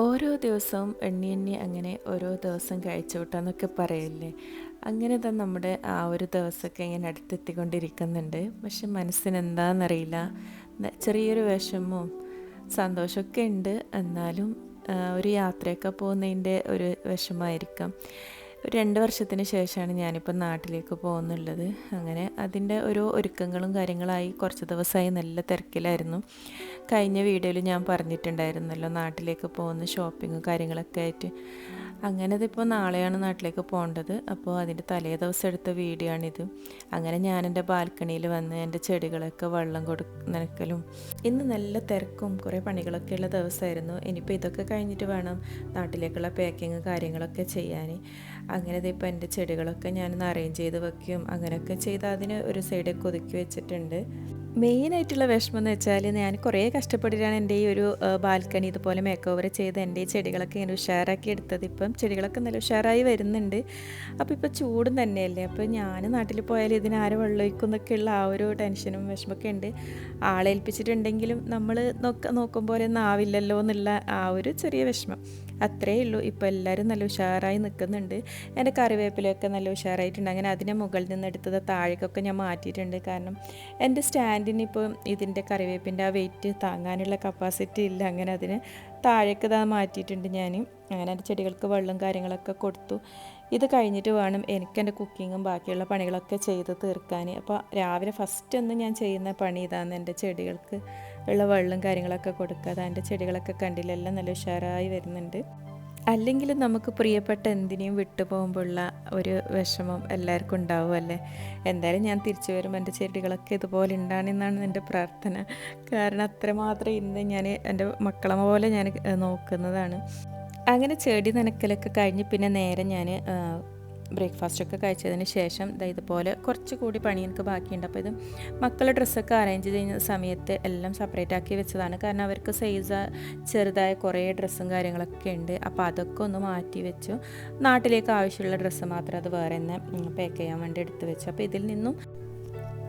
ഓരോ ദിവസവും എണ്ണി എണ്ണി അങ്ങനെ ഓരോ ദിവസം കഴിച്ചോട്ടെന്നൊക്കെ പറയില്ലേ? അങ്ങനെ തന്നെ നമ്മുടെ ആ ഒരു ദിവസമൊക്കെ ഇങ്ങനെ അടുത്തെത്തിക്കൊണ്ടിരിക്കുന്നുണ്ട്. പക്ഷെ മനസ്സിന് എന്താണെന്നറിയില്ല ന- ചെറിയൊരു വിഷമവും സന്തോഷമൊക്കെ ഉണ്ട്. എന്നാലും ഒരു യാത്രയൊക്കെ പോകുന്നതിന്റെ ഒരു വിഷമമായിരിക്കാം. രണ്ട് വർഷത്തിന് ശേഷമാണ് ഞാനിപ്പോൾ നാട്ടിലേക്ക് പോകുന്നുള്ളത്. അങ്ങനെ അതിന്റെ ഓരോ ഒരുക്കങ്ങളും കാര്യങ്ങളായി കുറച്ച് ദിവസമായി നല്ല തിരക്കിലായിരുന്നു. കഴിഞ്ഞ വീഡിയോയിൽ ഞാൻ പറഞ്ഞിട്ടുണ്ടായിരുന്നല്ലോ നാട്ടിലേക്ക് പോകുന്ന ഷോപ്പിങ്ങും കാര്യങ്ങളൊക്കെ ആയിട്ട്. അങ്ങനെ ഇതിപ്പോൾ നാളെയാണ് നാട്ടിലേക്ക് പോകേണ്ടത്. അപ്പോൾ അതിന്റെ തലേ ദിവസം എടുത്ത വീഡിയോ ആണിത് അങ്ങനെ ഞാൻ എന്റെ ബാൽക്കണിയിൽ വന്ന് എന്റെ ചെടികളൊക്കെ വെള്ളം കൊടു നനക്കലും ഇന്ന് നല്ല തിരക്കും കുറേ പണികളൊക്കെ ഉള്ള ദിവസമായിരുന്നു. ഇനിയിപ്പോൾ ഇതൊക്കെ കഴിഞ്ഞിട്ട് വേണം നാട്ടിലേക്കുള്ള പാക്കിങ് കാര്യങ്ങളൊക്കെ ചെയ്യാൻ അങ്ങനെ ഇതിപ്പോൾ എന്റെ ചെടികളൊക്കെ ഞാനൊന്ന് അറേഞ്ച് ചെയ്ത് വെക്കും. അങ്ങനെയൊക്കെ ചെയ്ത് അതിന് ഒരു സൈഡൊക്കെ ഒതുക്കി വെച്ചിട്ടുണ്ട്. മെയിനായിട്ടുള്ള വിഷമം എന്ന് വെച്ചാൽ ഞാൻ കുറേ കഷ്ടപ്പെട്ടിട്ടാണ് എന്റെ ഈ ഒരു ബാൽക്കണി ഇതുപോലെ മേക്ക് ഓവർ ചെയ്ത് എന്റെ ഈ ചെടികളൊക്കെ ഇങ്ങനെ ഉഷാറാക്കി എടുത്തത്. ഇപ്പം ചെടികളൊക്കെ നല്ല ഉഷാറായി വരുന്നുണ്ട്. അപ്പോൾ ഇപ്പോൾ ചൂടും തന്നെയല്ലേ? അപ്പോൾ ഞാൻ നാട്ടിൽ പോയാൽ ഇതിനാരെ വെള്ളമൊഴിക്കും വെള്ളം എന്നൊക്കെയുള്ള ആ ഒരു ടെൻഷനും വിഷമമൊക്കെ ഉണ്ട്. ആളേൽപ്പിച്ചിട്ടുണ്ടെങ്കിലും നമ്മൾ നോക്ക നോക്കും പോലെ ഒന്നും ആവില്ലല്ലോ എന്നുള്ള ആ ഒരു ചെറിയ വിഷമം. അത്രേ ഉള്ളൂ. ഇപ്പോൾ എല്ലാവരും നല്ല ഉഷാറായി നിൽക്കുന്നുണ്ട്. എന്റെ കറിവേപ്പിലൊക്കെ നല്ല ഉഷാറായിട്ടുണ്ട്. അങ്ങനെ അതിനെ മുകളിൽ നിന്ന് എടുത്തത് താഴേക്കൊക്കെ ഞാൻ മാറ്റിയിട്ടുണ്ട്. കാരണം എന്റെ സ്റ്റാൻഡിന് ഇപ്പോൾ ഇതിന്റെ കറിവേപ്പിന്റെ ആ വെയിറ്റ് താങ്ങാനുള്ള കപ്പാസിറ്റി ഇല്ല. അങ്ങനെ അതിന് താഴേക്ക് ഇതാ മാറ്റിയിട്ടുണ്ട് ഞാൻ. അങ്ങനെ എന്റെ ചെടികൾക്ക് വെള്ളം കാര്യങ്ങളൊക്കെ കൊടുത്തു. ഇത് കഴിഞ്ഞിട്ട് വേണം എനിക്ക് എന്റെ കുക്കിങ്ങും ബാക്കിയുള്ള പണികളൊക്കെ ചെയ്ത് തീർക്കാൻ. അപ്പോൾ രാവിലെ ഫസ്റ്റ് ഒന്ന് ഞാൻ ചെയ്യുന്ന പണി ഇതാണ് എന്റെ ചെടികൾക്ക് ഉള്ള വെള്ളം കാര്യങ്ങളൊക്കെ കൊടുക്കുക. അതാ എന്റെ ചെടികളൊക്കെ കണ്ടില്ല എല്ലാം നല്ല ഉഷാറായി വരുന്നുണ്ട്. അല്ലെങ്കിൽ നമുക്ക് പ്രിയപ്പെട്ട എന്തിനേയും വിട്ടു പോകുമ്പോഴുള്ള ഒരു വിഷമം എല്ലാവർക്കും ഉണ്ടാവും അല്ലേ? എന്തായാലും ഞാൻ തിരിച്ചു വരുമ്പോൾ എന്റെ ചെടികളൊക്കെ ഇതുപോലെ ഉണ്ടാണെന്നാണ് എന്റെ പ്രാർത്ഥന. കാരണം അത്രമാത്രം ഇന്ന് ഞാൻ എന്റെ മക്കളെ പോലെ ഞാൻ നോക്കുന്നതാണ്. അങ്ങനെ ചെടി നനക്കലൊക്കെ കഴിഞ്ഞ് പിന്നെ നേരെ ഞാൻ ബ്രേക്ക്ഫാസ്റ്റൊക്കെ കഴിച്ചതിന് ശേഷം ഇതുപോലെ കുറച്ച് കൂടി പണി എനിക്ക് ബാക്കിയുണ്ട്. അപ്പോൾ ഇത് മക്കളുടെ ഡ്രസ്സൊക്കെ അറേഞ്ച് ചെയ്യുന്ന സമയത്ത് എല്ലാം സെപ്പറേറ്റ് ആക്കി വെച്ചതാണ്. കാരണം അവർക്ക് സൈസ് ചെറുതായ കുറേ ഡ്രസ്സും കാര്യങ്ങളൊക്കെ ഉണ്ട്. അപ്പോൾ അതൊക്കെ ഒന്ന് മാറ്റി വെച്ചു. നാട്ടിലേക്ക് ആവശ്യമുള്ള ഡ്രസ്സ് മാത്രം അത് വേറെ തന്നെ പാക്ക് ചെയ്യാൻ വേണ്ടി എടുത്ത് വെച്ചു. അപ്പോൾ ഇതിൽ നിന്നും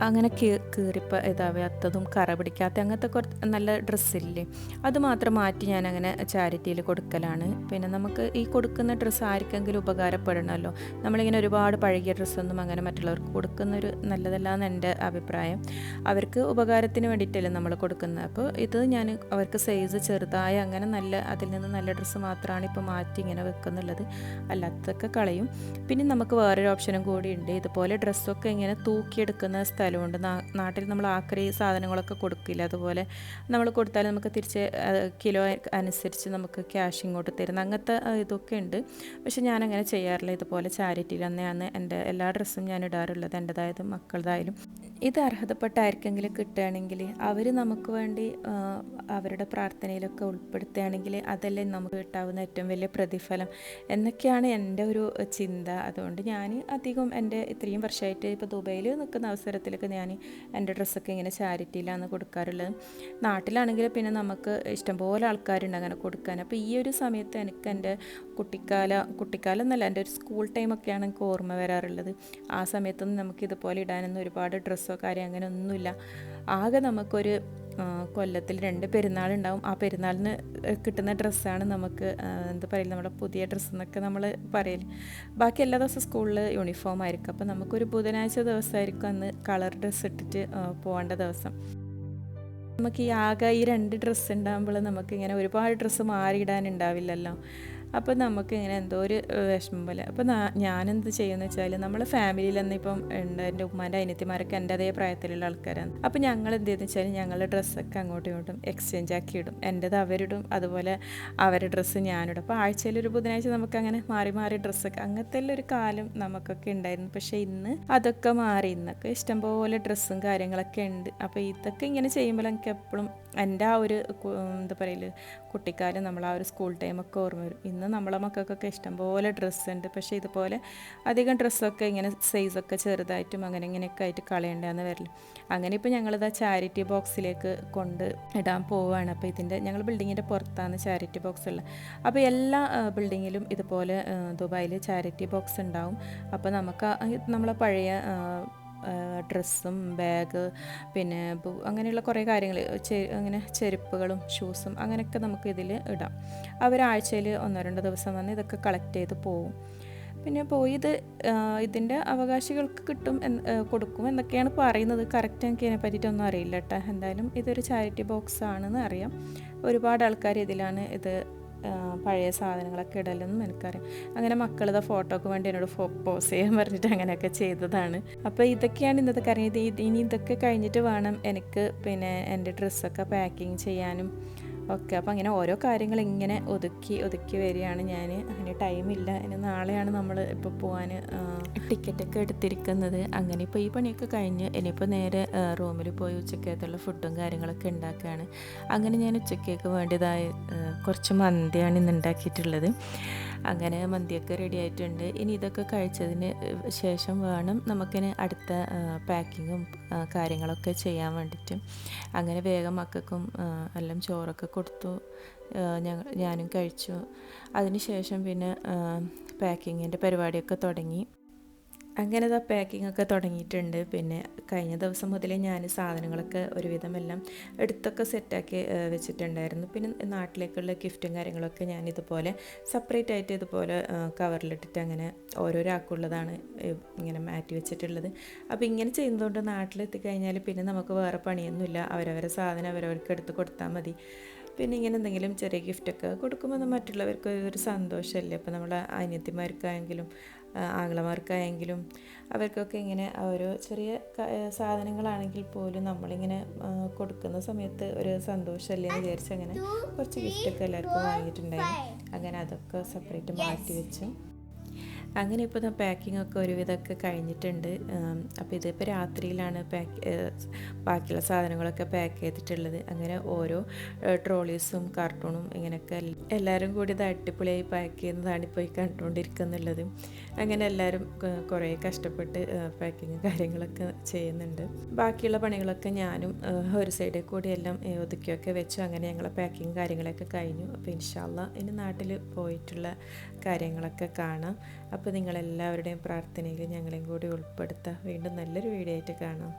അങ്ങനെ കീറിപ്പ ഇതാവാത്തതും കറ പിടിക്കാത്ത അങ്ങനത്തെ കുറച്ച് നല്ല ഡ്രസ്സില്ലേ? അത് മാത്രം മാറ്റി ഞാൻ അങ്ങനെ ചാരിറ്റിയിൽ കൊടുക്കലാണ്. പിന്നെ നമുക്ക് ഈ കൊടുക്കുന്ന ഡ്രസ്സ് ആർക്കെങ്കിലും ഉപകാരപ്പെടണമല്ലോ. നമ്മളിങ്ങനെ ഒരുപാട് പഴകിയ ഡ്രസ്സൊന്നും അങ്ങനെ മറ്റുള്ളവർക്ക് കൊടുക്കുന്നൊരു നല്ലതല്ല എന്ന് എന്റെ അഭിപ്രായം. അവർക്ക് ഉപകാരത്തിന് വേണ്ടിയിട്ടല്ലേ നമ്മൾ കൊടുക്കുന്നത്. അപ്പോൾ ഇത് ഞാൻ അവർക്ക് സൈസ് ചെറുതായ അങ്ങനെ നല്ല അതിൽ നിന്ന് നല്ല ഡ്രസ്സ് മാത്രമാണ് ഇപ്പോൾ മാറ്റി ഇങ്ങനെ വെക്കുന്നുള്ളത്. അല്ലാത്തതൊക്കെ കളയും. പിന്നെ നമുക്ക് വേറൊരു ഓപ്ഷനും കൂടി ഉണ്ട്. ഇതുപോലെ ഡ്രസ്സൊക്കെ ഇങ്ങനെ തൂക്കിയെടുക്കുന്ന സ്ഥലമുണ്ട് നാട്ടിൽ നമ്മൾ ആക്രി സാധനങ്ങളൊക്കെ കൊടുക്കില്ല. അതുപോലെ നമ്മൾ കൊടുത്താൽ നമുക്ക് തിരിച്ച് കിലോ അനുസരിച്ച് നമുക്ക് ക്യാഷ് ഇങ്ങോട്ട് തരുന്ന അങ്ങനത്തെ ഇതൊക്കെ ഉണ്ട്. പക്ഷേ ഞാൻ അങ്ങനെ ചെയ്യാറില്ല. ഇതുപോലെ ചാരിറ്റിയിൽ തന്നെയാണ് എന്റെ എല്ലാ ഡ്രസ്സും ഞാൻ ഇടാറുള്ളത്. എന്റെതായതും മക്കളതായാലും. ഇത് അർഹതപ്പെട്ട ആർക്കെങ്കിലും കിട്ടുകയാണെങ്കിൽ അവർ നമുക്ക് വേണ്ടി അവരുടെ പ്രാർത്ഥനയിലൊക്കെ ഉൾപ്പെടുത്തുകയാണെങ്കിൽ അതല്ലേ നമുക്ക് കിട്ടാവുന്ന ഏറ്റവും വലിയ പ്രതിഫലം എന്നൊക്കെയാണ് എന്റെ ഒരു ചിന്ത. അതുകൊണ്ട് ഞാൻ അധികം എന്റെ ഇത്രയും വർഷമായിട്ട് ഇപ്പോൾ ദുബൈയിൽ നിൽക്കുന്ന അവസരത്തിലൊക്കെ ഞാൻ എന്റെ ഡ്രസ്സൊക്കെ ഇങ്ങനെ ചാരിറ്റിയിലാണ് കൊടുക്കാറുള്ളത്. നാട്ടിലാണെങ്കിൽ പിന്നെ നമുക്ക് ഇഷ്ടംപോലെ ആൾക്കാരുണ്ട് അങ്ങനെ കൊടുക്കാൻ. അപ്പോൾ ഈ ഒരു സമയത്ത് എനിക്ക് എന്റെ കുട്ടിക്കാല കുട്ടിക്കാലം എന്നല്ല എന്റെ ഒരു സ്കൂൾ ടൈമൊക്കെയാണ് എനിക്ക് ഓർമ്മ വരാറുള്ളത്. ആ സമയത്തൊന്നും നമുക്ക് ഇതുപോലെ ഇടാനൊന്നും ഒരുപാട് ഡ്രസ്സോ കാര്യം അങ്ങനെ ഒന്നുമില്ല ആകെ നമുക്കൊരു കൊല്ലത്തിൽ രണ്ട് പെരുന്നാളുണ്ടാവും. ആ പെരുന്നാളിന് കിട്ടുന്ന ഡ്രസ്സാണ് നമുക്ക് എന്താ പറയുക നമ്മുടെ പുതിയ ഡ്രസ്സ് എന്നൊക്കെ നമ്മൾ പറയൽ ബാക്കി എല്ലാ ദിവസവും സ്കൂളിൽ യൂണിഫോം ആയിരിക്കും. അപ്പോൾ നമുക്കൊരു ബുധനാഴ്ച ദിവസമായിരിക്കും അന്ന് കളർ ഡ്രസ്സ് ഇട്ടിട്ട് പോകേണ്ട ദിവസം. നമുക്ക് ഈ ആകെ ഈ രണ്ട് ഡ്രസ്സ് ഉണ്ടാകുമ്പോൾ നമുക്കിങ്ങനെ ഒരുപാട് ഡ്രസ്സ് മാറിയിടാനുണ്ടാവില്ലല്ലോ അപ്പോൾ നമുക്ക് ഇങ്ങനെ എന്തോ ഒരു വിഷമം പോലെ. അപ്പോൾ ഞാനെന്ത് ചെയ്യുമെന്ന് വെച്ചാൽ നമ്മളെ ഫാമിലിയിൽ തന്നെ ഇപ്പം ഉണ്ട് എന്റെ ഉമ്മാന്റെ അനിയത്തിമാരൊക്കെ എന്റെ അതേ പ്രായത്തിലുള്ള ആൾക്കാരാണ്. അപ്പോൾ ഞങ്ങൾ എന്ത് ചെയ്യുന്നത് വെച്ചാൽ ഞങ്ങളുടെ ഡ്രസ്സൊക്കെ അങ്ങോട്ടും ഇങ്ങോട്ടും എക്സ്ചേഞ്ച് ആക്കി ഇടും. എന്റെത് അവരിടും അതുപോലെ അവരുടെ ഡ്രസ്സ് ഞാനിടും. അപ്പോൾ ആഴ്ചയിൽ ഒരു ബുധനാഴ്ച നമുക്ക് അങ്ങനെ മാറി മാറി ഡ്രസ്സൊക്കെ അങ്ങനത്തെ ഒരു കാലം നമുക്കൊക്കെ ഉണ്ടായിരുന്നു. പക്ഷേ ഇന്ന് അതൊക്കെ മാറി. ഇന്നൊക്കെ ഇഷ്ടംപോലെ ഡ്രസ്സും കാര്യങ്ങളൊക്കെ ഉണ്ട്. അപ്പോൾ ഇതൊക്കെ ഇങ്ങനെ ചെയ്യുമ്പോൾ എനിക്ക് എപ്പോഴും എന്റെ ആ ഒരു എന്താ പറയൽ കുട്ടിക്കാലം നമ്മൾ ആ ഒരു സ്കൂൾ ടൈമൊക്കെ ഓർമ്മ വരും. ഇന്ന് നമ്മളെ മക്കൾക്കൊക്കെ ഇഷ്ടംപോലെ ഡ്രസ്സ് ഉണ്ട്. പക്ഷേ ഇതുപോലെ അധികം ഡ്രസ്സൊക്കെ ഇങ്ങനെ സൈസൊക്കെ ചെറുതായിട്ടും അങ്ങനെ ഇങ്ങനെയൊക്കെ ആയിട്ട് കളയേണ്ടതെന്ന് വരില്ല. അങ്ങനെ ഇപ്പോൾ ഞങ്ങളിത് ചാരിറ്റി ബോക്സിലേക്ക് കൊണ്ട് ഇടാൻ പോവുകയാണ് അപ്പോൾ ഇതിന്റെ ഞങ്ങൾ ബിൽഡിങ്ങിന്റെ പുറത്താണ് ചാരിറ്റി ബോക്സ് ഉള്ളത്. അപ്പോൾ എല്ലാ ബിൽഡിങ്ങിലും ഇതുപോലെ ദുബായിൽ ചാരിറ്റി ബോക്സ് ഉണ്ടാവും. അപ്പോൾ നമുക്ക് നമ്മളെ പഴയ ഡ്രസ്സും ബാഗ് പിന്നെ അങ്ങനെയുള്ള കുറേ കാര്യങ്ങൾ അങ്ങനെ ചെരുപ്പുകളും ഷൂസും അങ്ങനെയൊക്കെ നമുക്ക് ഇതിൽ ഇടാം. അവരാഴ്ചയിൽ ഒന്നോ രണ്ടോ ദിവസം വന്ന് ഇതൊക്കെ കളക്ട് ചെയ്ത് പോവും. പിന്നെ പോയി ഇത് ഇതിന്റെ അവകാശികൾക്ക് കിട്ടും എന്ന് കൊടുക്കും എന്നൊക്കെയാണ് പറയുന്നത്. കറക്റ്റ് എനിക്ക് ഇതിനെ പറ്റിയിട്ടൊന്നും അറിയില്ല കേട്ടോ. എന്തായാലും ഇതൊരു ചാരിറ്റി ബോക്സ് ആണെന്ന് അറിയാം. ഒരുപാട് ആൾക്കാർ ഇതിലാണ് ഇത് പഴയ സാധനങ്ങളൊക്കെ ഇടലെന്നും എനിക്കറിയാം. അങ്ങനെ മക്കളിത് ഫോട്ടോക്ക് വേണ്ടി എന്നോട് ഫോ പോസ് ചെയ്യാൻ പറഞ്ഞിട്ട് അങ്ങനെയൊക്കെ ചെയ്തതാണ്. അപ്പോൾ ഇതൊക്കെയാണ് ഇന്നത്തെ കാര്യം. ഇത് ഇനി ഇതൊക്കെ കഴിഞ്ഞിട്ട് വേണം എനിക്ക് പിന്നെ എന്റെ ഡ്രസ്സൊക്കെ പാക്കിങ് ചെയ്യാനും ഒക്കെ. അപ്പോൾ അങ്ങനെ ഓരോ കാര്യങ്ങൾ ഇങ്ങനെ ഒതുക്കി ഒതുക്കി വരികയാണ് ഞാൻ അങ്ങനെ ടൈമില്ല ഇനി നാളെയാണ് നമ്മൾ ഇപ്പോൾ പോകാൻ ടിക്കറ്റൊക്കെ എടുത്തിരിക്കുന്നത്. അങ്ങനെ ഇപ്പോൾ ഈ പണിയൊക്കെ കഴിഞ്ഞ് ഇനിയിപ്പോൾ നേരെ റൂമിൽ പോയി ഉച്ചക്കകത്തുള്ള ഫുഡും കാര്യങ്ങളൊക്കെ ഉണ്ടാക്കുകയാണ് അങ്ങനെ ഞാൻ ഉച്ചക്കേക്ക് വേണ്ടിയതായ കുറച്ച് മന്തിയാണ് ഇന്ന് ഉണ്ടാക്കിയിട്ടുള്ളത്. അങ്ങനെ മന്തിയൊക്കെ റെഡി ആയിട്ടുണ്ട്. ഇനി ഇതൊക്കെ കഴിച്ചതിന് ശേഷം വേണം നമുക്കിനി അടുത്ത പാക്കിങ്ങും കാര്യങ്ങളൊക്കെ ചെയ്യാൻ വേണ്ടിയിട്ട് അങ്ങനെ വേഗം മക്കൾക്കും എല്ലാം ചോറൊക്കെ കൊടുത്തു. ഞങ്ങൾ ഞാനും കഴിച്ചു. അതിനുശേഷം പിന്നെ പാക്കിങ്ങിന്റെ പരിപാടിയൊക്കെ തുടങ്ങി. അങ്ങനെ ഇതാ പാക്കിംഗ് ഒക്കെ തുടങ്ങിയിട്ടുണ്ട്. പിന്നെ കഴിഞ്ഞ ദിവസം മുതലേ ഞാൻ സാധനങ്ങളൊക്കെ ഒരുവിധം എല്ലാം എടുത്തൊക്കെ സെറ്റാക്കി വെച്ചിട്ടുണ്ടായിരുന്നു. പിന്നെ നാട്ടിലേക്കുള്ള ഗിഫ്റ്റും കാര്യങ്ങളൊക്കെ ഞാൻ ഇതുപോലെ സെപ്പറേറ്റ് ആയിട്ട് ഇതുപോലെ കവറിലിട്ടിട്ട് അങ്ങനെ ഓരോരാൾക്കുള്ളതാണ് ഏഹ്, ഇങ്ങനെ മാറ്റി വെച്ചിട്ടുള്ളത്. അപ്പോൾ ഇങ്ങനെ ചെയ്യുന്നതുകൊണ്ട് നാട്ടിലെത്തി കഴിഞ്ഞാൽ പിന്നെ നമുക്ക് വേറെ പണിയൊന്നുമില്ല. അവരവരെ സാധനം അവരവർക്ക് എടുത്ത് കൊടുത്താൽ മതി. പിന്നെ ഇങ്ങനെ എന്തെങ്കിലും ചെറിയ ഗിഫ്റ്റൊക്കെ കൊടുക്കുമ്പോൾ മറ്റുള്ളവർക്ക് ഒരു സന്തോഷമല്ലേ അപ്പോൾ നമ്മളെ അനിയത്തിമാർക്കായെങ്കിലും ആ, ആങ്ങളമാർക്കായെങ്കിലും അവർക്കൊക്കെ ഇങ്ങനെ ഓരോ ചെറിയ സാധനങ്ങളാണെങ്കിൽ പോലും നമ്മളിങ്ങനെ കൊടുക്കുന്ന സമയത്ത് ഒരു സന്തോഷമല്ലേ എന്ന് വിചാരിച്ച് അങ്ങനെ കുറച്ച് ഗിഫ്റ്റൊക്കെ എല്ലാവർക്കും വാങ്ങിയിട്ടുണ്ടായിരുന്നു. അങ്ങനെ അതൊക്കെ സെപ്പറേറ്റ് മാറ്റി വെച്ചു. അങ്ങനെ ഇപ്പോൾ പാക്കിംഗ് ഒക്കെ ഒരുവിധമൊക്കെ കഴിഞ്ഞിട്ടുണ്ട്. അപ്പോൾ ഇതിപ്പോൾ രാത്രിയിലാണ് പാക്ക് ബാക്കിയുള്ള സാധനങ്ങളൊക്കെ പാക്ക് ചെയ്തിട്ടുള്ളത്. അങ്ങനെ ഓരോ ട്രോളീസും കാർട്ടൂണും ഇങ്ങനെയൊക്കെ എല്ലാവരും കൂടി ഇത് അടിപൊളിയായി പാക്ക് ചെയ്യുന്നതാണ് ഇപ്പോൾ ഈ കണ്ടുകൊണ്ടിരിക്കുന്നുള്ളത്. അങ്ങനെ എല്ലാവരും കുറേ കഷ്ടപ്പെട്ട് പാക്കിങ് കാര്യങ്ങളൊക്കെ ചെയ്യുന്നുണ്ട്. ബാക്കിയുള്ള പണികളൊക്കെ ഞാനും ഒരു സൈഡിൽ കൂടി എല്ലാം ഒതുക്കിയൊക്കെ വെച്ചു. അങ്ങനെ ഞങ്ങളെ പാക്കിങ് കാര്യങ്ങളൊക്കെ കഴിഞ്ഞു. അപ്പോൾ ഇൻഷാല്ല ഇനി നാട്ടിൽ പോയിട്ടുള്ള കാര്യങ്ങളൊക്കെ കാണാം. അപ്പോൾ നിങ്ങളെല്ലാവരുടെയും പ്രാർത്ഥനയിൽ ഞങ്ങളെയും കൂടി ഉൾപ്പെടുത്താം. വീണ്ടും നല്ലൊരു വീഡിയോ ആയിട്ട് കാണാം.